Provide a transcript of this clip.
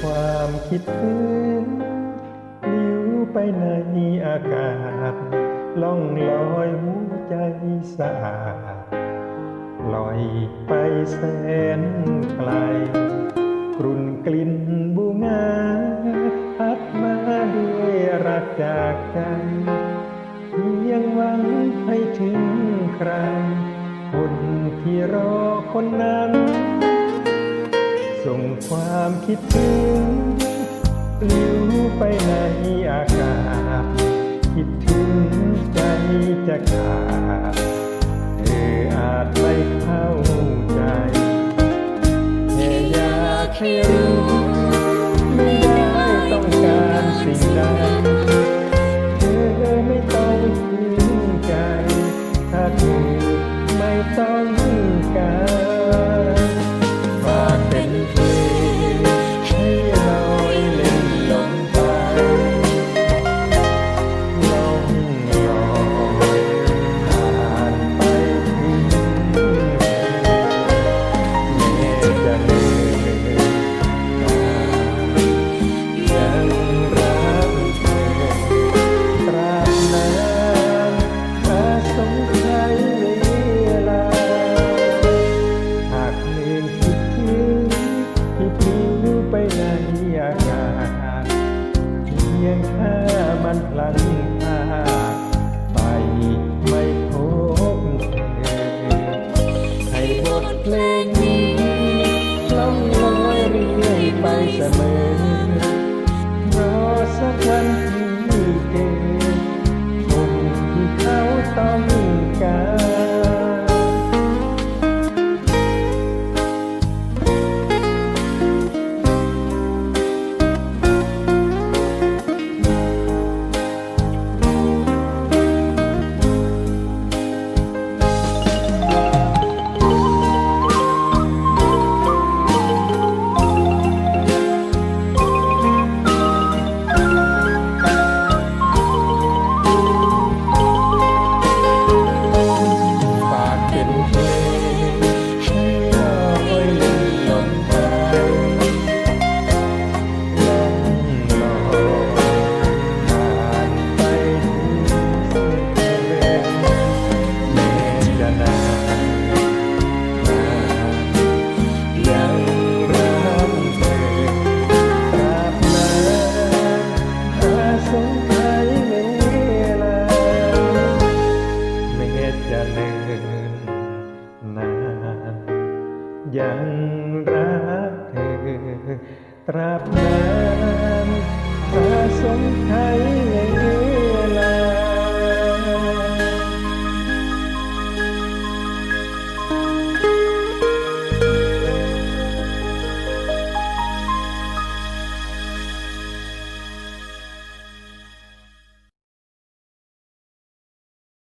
ความคิดถึงลิ้วไปในอากาศ ล่องลอยหัวใจสะอาดลอยไปแสนไกล กรุ่นกลิ่นบูงาพัดมาด้วยรักจากใจเพียงหวังให้ถึงใคร คนที่รอคนนั้น ส่งความคิดถึงปลิวไปในอากาศ คิดถึงใจจะขาดเธออาจไม่เข้าใจแค่อยากให้ มันพลันพาไปไม่พบเธอให้บทเพลงนี้ล่องลอยเรื่อยไปเสมอ เนิ่นนานยังรักเธอตราบนานอาสงไทย